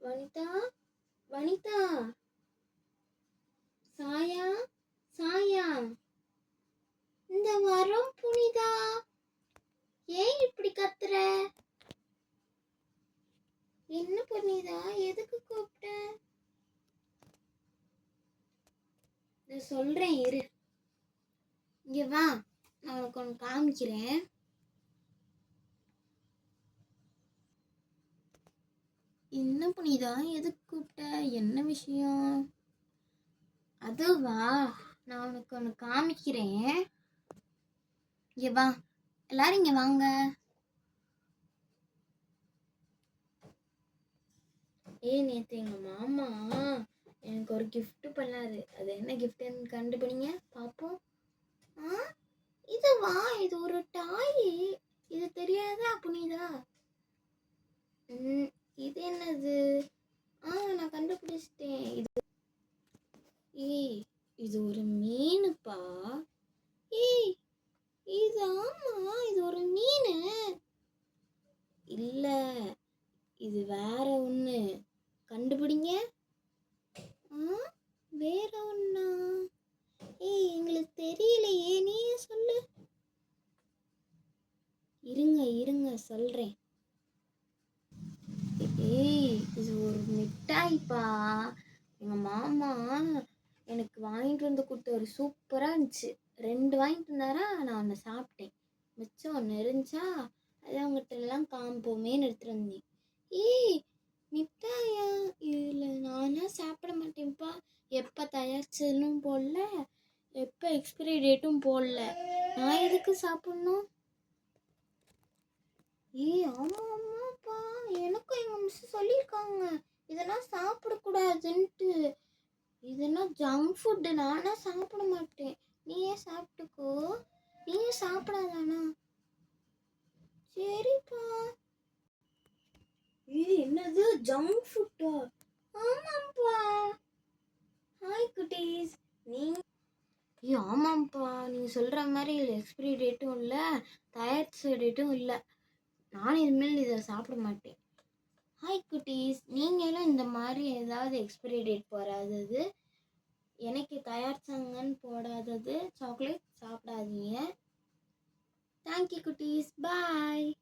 வனிதா வனிதா. சாயா சாயா. இந்த வரம் புனிதா. ஏன் இப்படி கத்துற? என்ன புனிதா? எதுக்கு கூப்பிட்ட? நான் சொல்றேன் இரு. இங்க வா நான் உனக்கு ஒன்று காமிக்கிறேன். என்ன புனிதா எதுக்கு கூப்பிட்ட என்ன விஷயம்? அதுவா? நான் உனக்கு ஒன்று காமிக்கிறேன். இங்கே வா. எல்லாரும் இங்கே வாங்க. ஏ நேற்று எங்கள் மாமா எனக்கு ஒரு கிஃப்ட்டு பண்ணாரு. அது என்ன கிஃப்ட்னு கண்டுபிடிங்க. பார்ப்போம் ஆ? இதுவா? இது ஒரு டாய். இது தெரியாதா? புனிதா? ம் இது என்னது? ஆ நான் கண்டுபிடிச்சிட்டேன். இது ஏய் இது ஒரு மீனுப்பா. ஏய் இது ஆமா இது ஒரு மீன். இல்ல இது வேற ஒண்ணு. கண்டுபிடிங்க. ஆ வேற ஒண்ணா? ஏய் எங்களுக்கு தெரியலையே. நீயே சொல்லு. இருங்க இருங்க சொல்றேன். ஏய் இது ஒரு மிட்டாய்ப்பா. எங்கள் மாமா எனக்கு வாங்கிட்டு வந்து கொடுத்த ஒரு சூப்பராக இருந்துச்சு. ரெண்டு வாங்கிட்டு வந்தாரா? நான் ஒன்று சாப்பிட்டேன். மிச்சம் ஒன்று இருந்துச்சா? அது அவங்ககிட்டலாம் காம்போமேன்னு வந்தேன். ஏய் மிட்டாயா? இதில் நானாக சாப்பிட மாட்டேன்ப்பா. எப்போ தயாரிச்சதுன்னு போடல. எப்போ எக்ஸ்பிரி டேட்டும் போடல. நான் எதுக்கு சாப்பிட்ணும்? ஏய் ஆமாம் ஆமாம் சொல்லியிருக்காங்க இதெல்லாம் சாப்பிடக்கூடாதுன்ட்டு. இதெல்லாம் ஜங்க் ஃபுட்டு நானா சாப்பிட மாட்டேன். நீயே சாப்பிட்டுக்கோ. நீயே சாப்பிடாதானா சரிப்பா. இது என்னது? ஜங்க் ஃபுட்டா ஆமாப்பா ஹாய் குட்டீஸ் நீங்க ஐயோ ஆமாம்ப்பா. நீங்கள் சொல்கிற மாதிரி இதில் எக்ஸ்பிரி டேட்டும் இல்லை. தயாரிச்ச டேட்டும் இல்லை. நானும் இனிமேல் இதை சாப்பிட மாட்டேன். ப்ளீஸ் நீங்களும் இந்த மாதிரி ஏதாவது எக்ஸ்பிரி டேட் போடாதது. எனக்கு தயாரிச்சாங்கன்னு போடாதது. சாக்லேட் சாப்பிடாதீங்க. தேங்க்யூ குட்டீஸ். பாய்